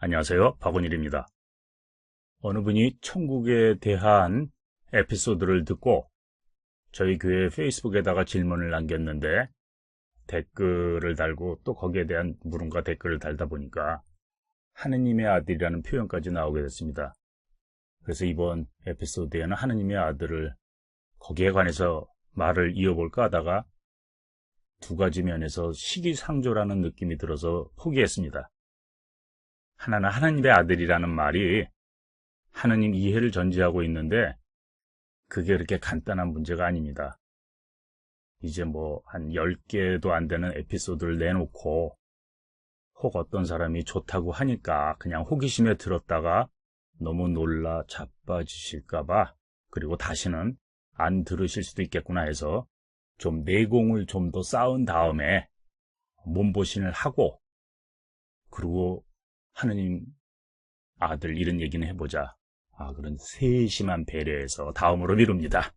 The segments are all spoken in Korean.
안녕하세요. 박원일입니다. 어느 분이 천국에 대한 에피소드를 듣고 저희 교회 페이스북에다가 질문을 남겼는데 댓글을 달고 또 거기에 대한 물음과 댓글을 달다 보니까 하느님의 아들이라는 표현까지 나오게 됐습니다. 그래서 이번 에피소드에는 하느님의 아들을 거기에 관해서 말을 이어볼까 하다가 두 가지 면에서 시기상조라는 느낌이 들어서 포기했습니다. 하나는 하나님의 아들이라는 말이 하느님 이해를 전제하고 있는데 그게 그렇게 간단한 문제가 아닙니다. 이제 뭐 한 10개도 안 되는 에피소드를 내놓고 혹 어떤 사람이 좋다고 하니까 그냥 호기심에 들었다가 너무 놀라 자빠지실까봐 그리고 다시는 안 들으실 수도 있겠구나 해서 좀 내공을 좀 더 쌓은 다음에 몸보신을 하고 그리고 하느님 아들 이런 얘기는 해보자. 아, 그런 세심한 배려에서 다음으로 미룹니다.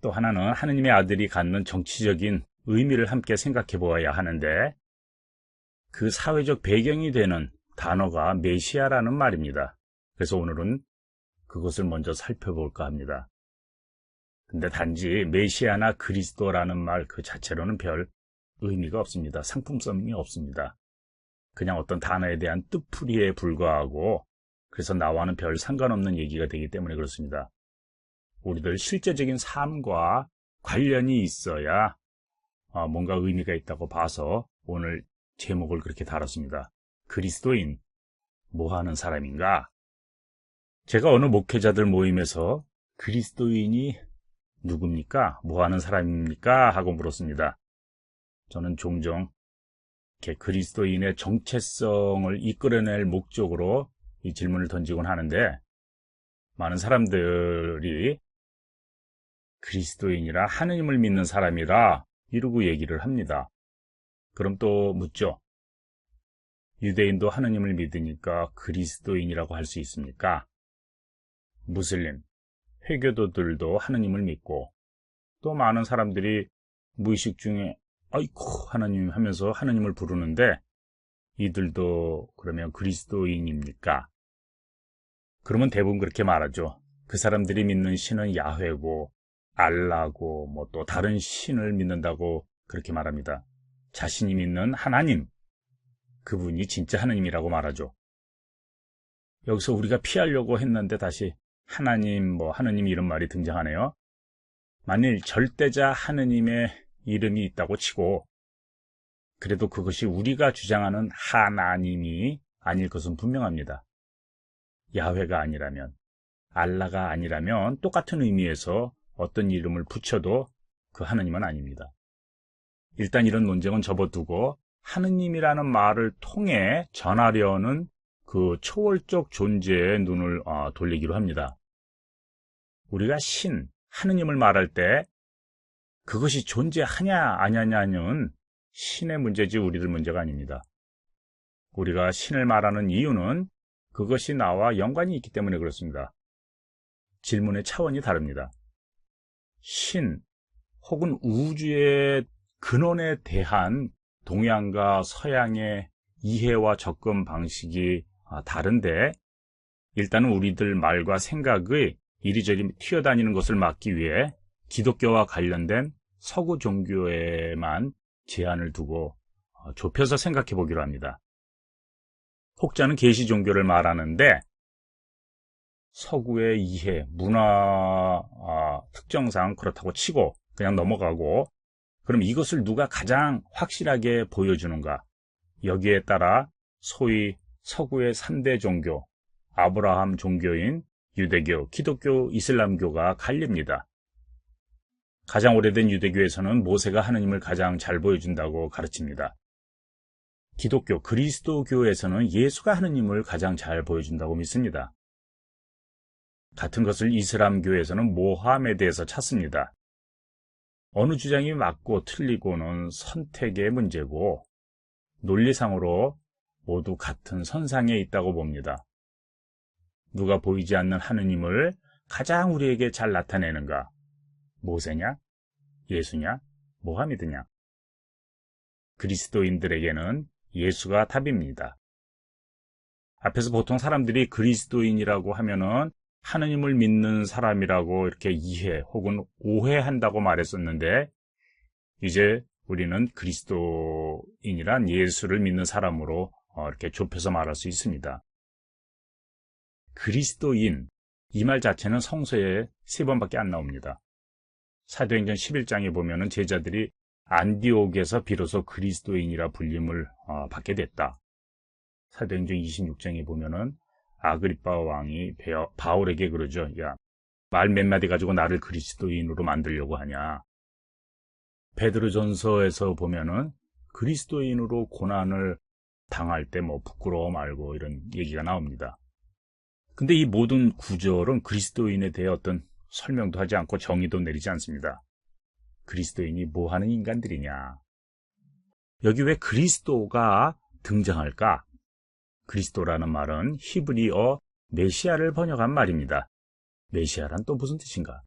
또 하나는 하느님의 아들이 갖는 정치적인 의미를 함께 생각해 보아야 하는데 그 사회적 배경이 되는 단어가 메시아라는 말입니다. 그래서 오늘은 그것을 먼저 살펴볼까 합니다. 근데 단지 메시아나 그리스도라는 말 그 자체로는 별 의미가 없습니다. 상품성이 없습니다. 그냥 어떤 단어에 대한 뜻풀이에 불과하고 그래서 나와는 별 상관없는 얘기가 되기 때문에 그렇습니다. 우리들 실제적인 삶과 관련이 있어야 어, 뭔가 의미가 있다고 봐서 오늘 제목을 그렇게 달았습니다. 그리스도인 뭐 하는 사람인가? 제가 어느 목회자들 모임에서 그리스도인이 누굽니까? 뭐 하는 사람입니까? 하고 물었습니다. 저는 종종 이렇게 그리스도인의 정체성을 이끌어낼 목적으로 이 질문을 던지곤 하는데 많은 사람들이 그리스도인이라 하느님을 믿는 사람이라 이러고 얘기를 합니다. 그럼 또 묻죠. 유대인도 하느님을 믿으니까 그리스도인이라고 할 수 있습니까? 무슬림, 회교도들도 하느님을 믿고 또 많은 사람들이 무의식 중에 아이고 하나님 하면서 하나님을 부르는데 이들도 그러면 그리스도인입니까? 그러면 대부분 그렇게 말하죠. 그 사람들이 믿는 신은 야훼고 알라고 뭐 또 다른 신을 믿는다고 그렇게 말합니다. 자신이 믿는 하나님 그분이 진짜 하나님이라고 말하죠. 여기서 우리가 피하려고 했는데 다시 하나님 뭐 하느님 이런 말이 등장하네요. 만일 절대자 하느님의 이름이 있다고 치고 그래도 그것이 우리가 주장하는 하나님이 아닐 것은 분명합니다. 야훼가 아니라면 알라가 아니라면 똑같은 의미에서 어떤 이름을 붙여도 그 하느님은 아닙니다. 일단 이런 논쟁은 접어두고 하느님이라는 말을 통해 전하려는 그 초월적 존재에 눈을 어, 돌리기로 합니다. 우리가 신, 하느님을 말할 때 그것이 존재하냐 아냐냐는 신의 문제지 우리들 문제가 아닙니다. 우리가 신을 말하는 이유는 그것이 나와 연관이 있기 때문에 그렇습니다. 질문의 차원이 다릅니다. 신 혹은 우주의 근원에 대한 동양과 서양의 이해와 접근 방식이 아, 다른데 일단은 우리들 말과 생각의 이리저리 튀어다니는 것을 막기 위해 기독교와 관련된 서구 종교에만 제한을 두고 어, 좁혀서 생각해 보기로 합니다. 혹자는 계시 종교를 말하는데 서구의 이해, 문화 아, 특정상 그렇다고 치고 그냥 넘어가고 그럼 이것을 누가 가장 확실하게 보여주는가? 여기에 따라 소위 서구의 3대 종교, 아브라함 종교인 유대교, 기독교, 이슬람교가 갈립니다. 가장 오래된 유대교에서는 모세가 하느님을 가장 잘 보여준다고 가르칩니다. 기독교, 그리스도교에서는 예수가 하느님을 가장 잘 보여준다고 믿습니다. 같은 것을 이슬람교에서는 모함에 대해서 찾습니다. 어느 주장이 맞고 틀리고는 선택의 문제고 논리상으로 모두 같은 선상에 있다고 봅니다. 누가 보이지 않는 하느님을 가장 우리에게 잘 나타내는가? 모세냐? 예수냐? 모하메드냐? 그리스도인들에게는 예수가 답입니다. 앞에서 보통 사람들이 그리스도인이라고 하면은 하느님을 믿는 사람이라고 이렇게 이해 혹은 오해한다고 말했었는데 이제 우리는 그리스도인이란 예수를 믿는 사람으로 어, 이렇게 좁혀서 말할 수 있습니다. 그리스도인 이 말 자체는 성서에 세 번밖에 안 나옵니다. 사도행전 11장에 보면은 제자들이 안디옥에서 비로소 그리스도인이라 불림을 어, 받게 됐다. 사도행전 26장에 보면은 아그리파 왕이 바울에게 그러죠. 야, 말 몇 마디 가지고 나를 그리스도인으로 만들려고 하냐. 베드로전서에서 보면은 그리스도인으로 고난을 당할 때 뭐 부끄러워 말고 이런 얘기가 나옵니다. 근데 이 모든 구절은 그리스도인에 대해 어떤 설명도 하지 않고 정의도 내리지 않습니다. 그리스도인이 뭐 하는 인간들이냐? 여기 왜 그리스도가 등장할까? 그리스도라는 말은 히브리어 메시아를 번역한 말입니다. 메시아란 또 무슨 뜻인가?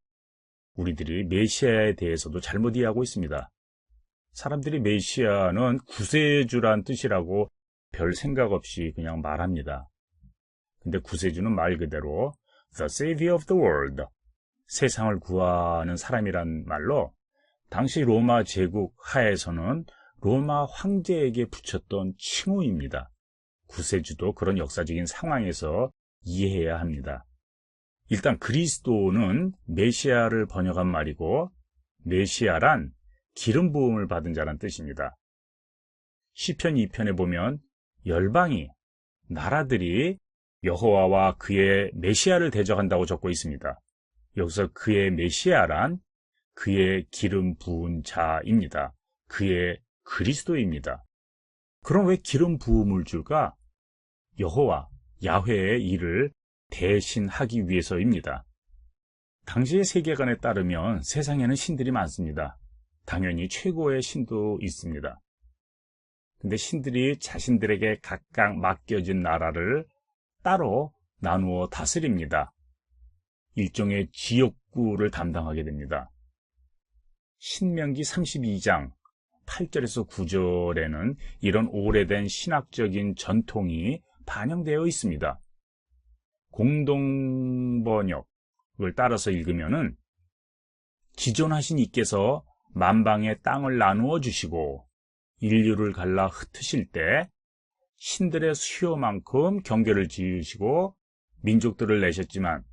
우리들이 메시아에 대해서도 잘못 이해하고 있습니다. 사람들이 메시아는 구세주란 뜻이라고 별 생각 없이 그냥 말합니다. 근데 구세주는 말 그대로 The Savior of the World, 세상을 구하는 사람이란 말로 당시 로마 제국 하에서는 로마 황제에게 붙였던 칭호입니다. 구세주도 그런 역사적인 상황에서 이해해야 합니다. 일단 그리스도는 메시아를 번역한 말이고 메시아란 기름 부음을 받은 자란 뜻입니다. 시편 2편에 보면 열방이 나라들이 여호와와 그의 메시아를 대적한다고 적고 있습니다. 여기서 그의 메시아란 그의 기름 부은 자입니다. 그의 그리스도입니다. 그럼 왜 기름 부음을 줄까? 여호와, 야훼의 일을 대신하기 위해서입니다. 당시의 세계관에 따르면 세상에는 신들이 많습니다. 당연히 최고의 신도 있습니다. 근데 신들이 자신들에게 각각 맡겨진 나라를 따로 나누어 다스립니다. 일종의 지역구를 담당하게 됩니다. 신명기 32장 8절에서 9절에는 이런 오래된 신학적인 전통이 반영되어 있습니다. 공동번역을 따라서 읽으면은 기존 하신 이께서 만방의 땅을 나누어 주시고 인류를 갈라 흩으실 때 신들의 수요만큼 경계를 지으시고 민족들을 내셨지만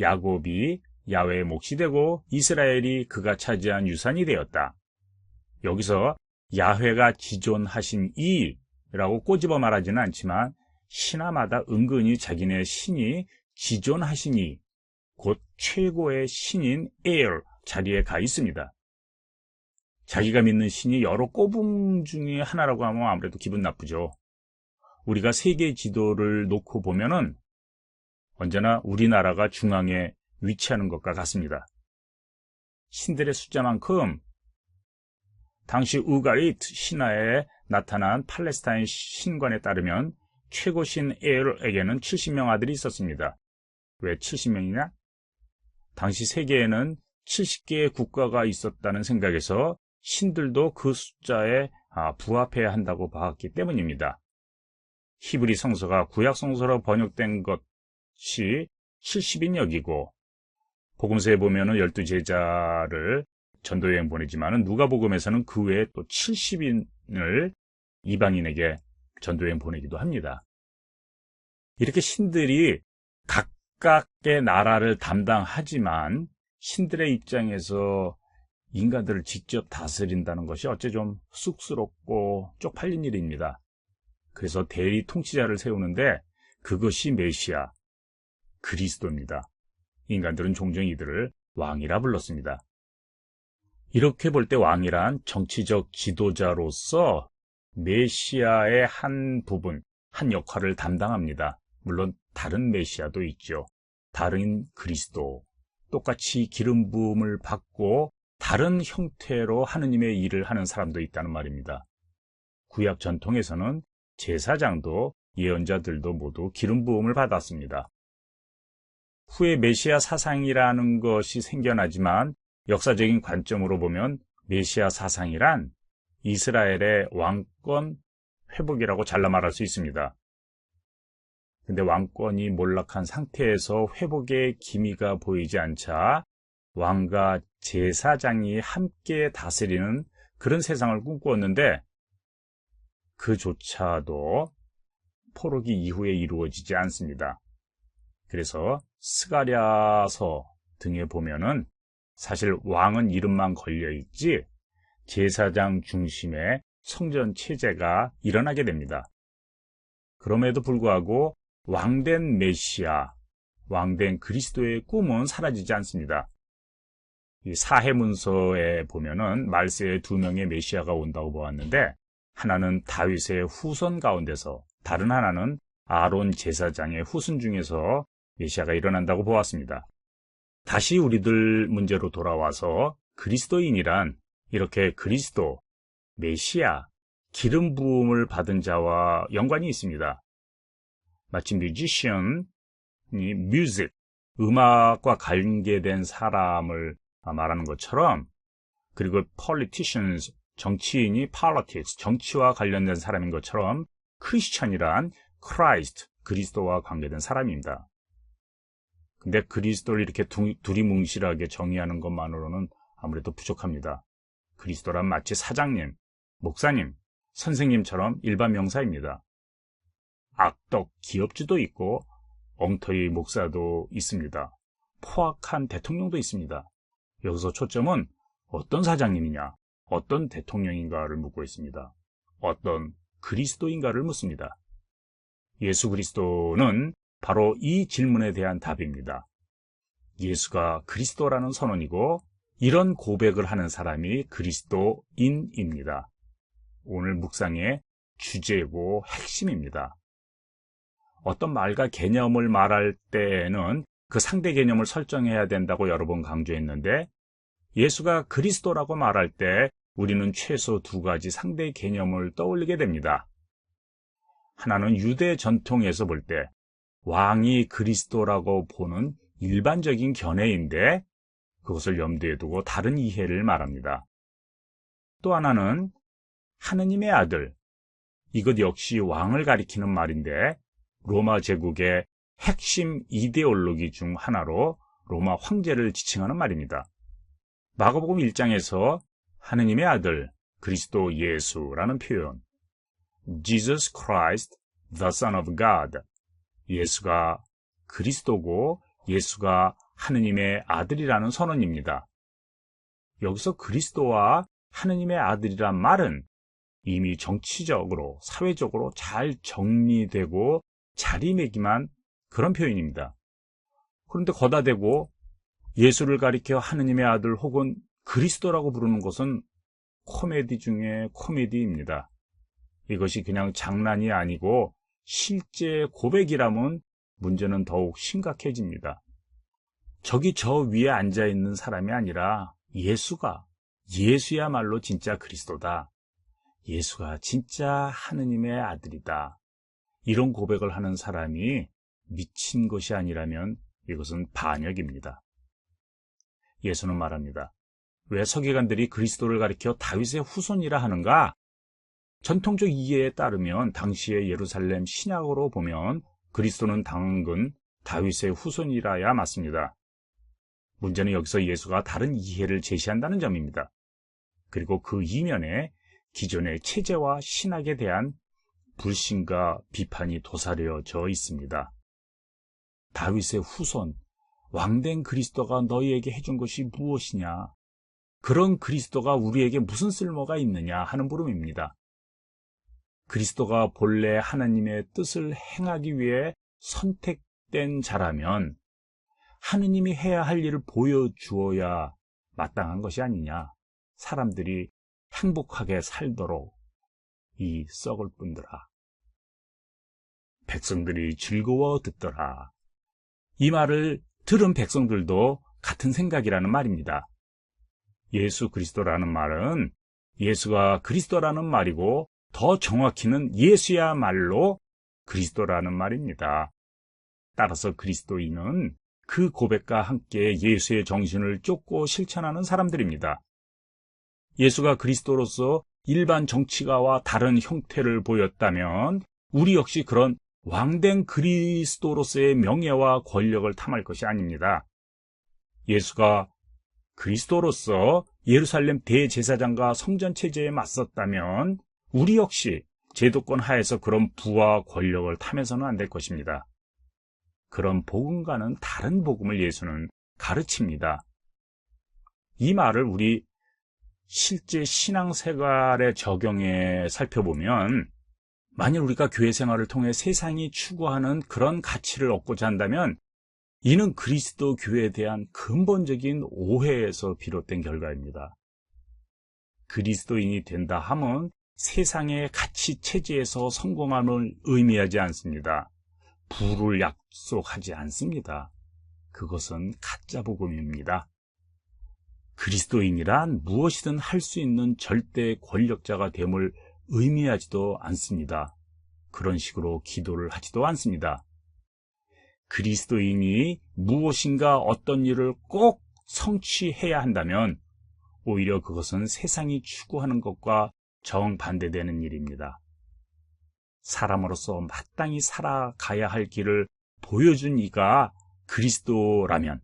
야곱이 야외의 몫이 되고 이스라엘이 그가 차지한 유산이 되었다. 여기서 야훼가 지존하신 이라고 꼬집어 말하지는 않지만 신하마다 은근히 자기네 신이 지존하시니 곧 최고의 신인 에일 자리에 가 있습니다. 자기가 믿는 신이 여러 꼬붕 중에 하나라고 하면 아무래도 기분 나쁘죠. 우리가 세계 지도를 놓고 보면은 언제나 우리나라가 중앙에 위치하는 것과 같습니다. 신들의 숫자만큼 당시 우가리트 신화에 나타난 팔레스타인 신관에 따르면 최고신 에일에게는 70명 아들이 있었습니다. 왜 70명이냐? 당시 세계에는 70개의 국가가 있었다는 생각에서 신들도 그 숫자에 아, 부합해야 한다고 봤기 때문입니다. 히브리 성서가 구약 성서로 번역된 것 이 70인 여기고 복음서에 보면은 12제자를 전도여행 보내지만은 누가복음에서는 그 외에 또 70인을 이방인에게 전도여행 보내기도 합니다. 이렇게 신들이 각각의 나라를 담당하지만 신들의 입장에서 인간들을 직접 다스린다는 것이 어째 좀 쑥스럽고 쪽팔린 일입니다. 그래서 대리 통치자를 세우는데 그것이 메시아, 그리스도입니다. 인간들은 종종 이들을 왕이라 불렀습니다. 이렇게 볼 때 왕이란 정치적 지도자로서 메시아의 한 부분, 한 역할을 담당합니다. 물론 다른 메시아도 있죠. 다른 그리스도, 똑같이 기름 부음을 받고 다른 형태로 하느님의 일을 하는 사람도 있다는 말입니다. 구약 전통에서는 제사장도 예언자들도 모두 기름 부음을 받았습니다. 후에 메시아 사상이라는 것이 생겨나지만 역사적인 관점으로 보면 메시아 사상이란 이스라엘의 왕권 회복이라고 잘라 말할 수 있습니다. 근데 왕권이 몰락한 상태에서 회복의 기미가 보이지 않자 왕과 제사장이 함께 다스리는 그런 세상을 꿈꾸었는데 그조차도 포로기 이후에 이루어지지 않습니다. 그래서 스가랴서 등에 보면은 사실 왕은 이름만 걸려 있지 제사장 중심의 성전 체제가 일어나게 됩니다. 그럼에도 불구하고 왕된 메시아, 왕된 그리스도의 꿈은 사라지지 않습니다. 이 사해문서에 보면은 말세에 두 명의 메시아가 온다고 보았는데 하나는 다윗의 후손 가운데서 다른 하나는 아론 제사장의 후손 중에서 메시아가 일어난다고 보았습니다. 다시 우리들 문제로 돌아와서 그리스도인이란 이렇게 그리스도, 메시아, 기름 부음을 받은 자와 연관이 있습니다. 마치 뮤지션이 뮤직, 음악과 관계된 사람을 말하는 것처럼 그리고 politicians, 정치인이 politics, 정치와 관련된 사람인 것처럼 크리스천이란 Christ, 그리스도와 관계된 사람입니다. 근데 그리스도를 이렇게 두리뭉실하게 정의하는 것만으로는 아무래도 부족합니다. 그리스도란 마치 사장님, 목사님, 선생님처럼 일반 명사입니다. 악덕 기업주도 있고 엉터리 목사도 있습니다. 포악한 대통령도 있습니다. 여기서 초점은 어떤 사장님이냐, 어떤 대통령인가를 묻고 있습니다. 어떤 그리스도인가를 묻습니다. 예수 그리스도는 바로 이 질문에 대한 답입니다. 예수가 그리스도라는 선언이고 이런 고백을 하는 사람이 그리스도인입니다. 오늘 묵상의 주제고 핵심입니다. 어떤 말과 개념을 말할 때에는 그 상대 개념을 설정해야 된다고 여러 번 강조했는데 예수가 그리스도라고 말할 때 우리는 최소 두 가지 상대 개념을 떠올리게 됩니다. 하나는 유대 전통에서 볼 때 왕이 그리스도라고 보는 일반적인 견해인데 그것을 염두에 두고 다른 이해를 말합니다. 또 하나는 하느님의 아들, 이것 역시 왕을 가리키는 말인데 로마 제국의 핵심 이데올로기 중 하나로 로마 황제를 지칭하는 말입니다. 마가복음 1장에서 하느님의 아들 그리스도 예수라는 표현 Jesus Christ, the Son of God 예수가 그리스도고 예수가 하느님의 아들이라는 선언입니다. 여기서 그리스도와 하느님의 아들이란 말은 이미 정치적으로, 사회적으로 잘 정리되고 자리매김한 그런 표현입니다. 그런데 거다 대고 예수를 가리켜 하느님의 아들 혹은 그리스도라고 부르는 것은 코미디 중에 코미디입니다. 이것이 그냥 장난이 아니고 실제 고백이라면 문제는 더욱 심각해집니다. 저기 저 위에 앉아 있는 사람이 아니라 예수가, 예수야말로 진짜 그리스도다. 예수가 진짜 하느님의 아들이다. 이런 고백을 하는 사람이 미친 것이 아니라면 이것은 반역입니다. 예수는 말합니다. 왜 서기관들이 그리스도를 가리켜 다윗의 후손이라 하는가? 전통적 이해에 따르면 당시의 예루살렘 신약으로 보면 그리스도는 당근 다윗의 후손이라야 맞습니다. 문제는 여기서 예수가 다른 이해를 제시한다는 점입니다. 그리고 그 이면에 기존의 체제와 신학에 대한 불신과 비판이 도사려져 있습니다. 다윗의 후손, 왕된 그리스도가 너희에게 해준 것이 무엇이냐? 그런 그리스도가 우리에게 무슨 쓸모가 있느냐 하는 물음입니다. 그리스도가 본래 하나님의 뜻을 행하기 위해 선택된 자라면 하느님이 해야 할 일을 보여주어야 마땅한 것이 아니냐. 사람들이 행복하게 살도록 이 썩을 뿐더라. 백성들이 즐거워 듣더라. 이 말을 들은 백성들도 같은 생각이라는 말입니다. 예수 그리스도라는 말은 예수가 그리스도라는 말이고 더 정확히는 예수야말로 그리스도라는 말입니다. 따라서 그리스도인은 그 고백과 함께 예수의 정신을 쫓고 실천하는 사람들입니다. 예수가 그리스도로서 일반 정치가와 다른 형태를 보였다면 우리 역시 그런 왕된 그리스도로서의 명예와 권력을 탐할 것이 아닙니다. 예수가 그리스도로서 예루살렘 대제사장과 성전 체제에 맞섰다면 우리 역시 제도권 하에서 그런 부와 권력을 탐해서는 안 될 것입니다. 그런 복음과는 다른 복음을 예수는 가르칩니다. 이 말을 우리 실제 신앙생활에 적용해 살펴보면 만일 우리가 교회 생활을 통해 세상이 추구하는 그런 가치를 얻고자 한다면 이는 그리스도 교회에 대한 근본적인 오해에서 비롯된 결과입니다. 그리스도인이 된다 함은 세상의 가치 체제에서 성공함을 의미하지 않습니다. 부를 약속하지 않습니다. 그것은 가짜 복음입니다. 그리스도인이란 무엇이든 할 수 있는 절대 권력자가 됨을 의미하지도 않습니다. 그런 식으로 기도를 하지도 않습니다. 그리스도인이 무엇인가 어떤 일을 꼭 성취해야 한다면 오히려 그것은 세상이 추구하는 것과 정반대되는 일입니다. 사람으로서 마땅히 살아가야 할 길을 보여준 이가 그리스도라면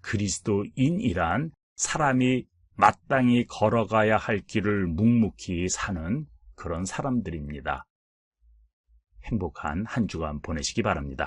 그리스도인이란 사람이 마땅히 걸어가야 할 길을 묵묵히 사는 그런 사람들입니다. 행복한 한 주간 보내시기 바랍니다.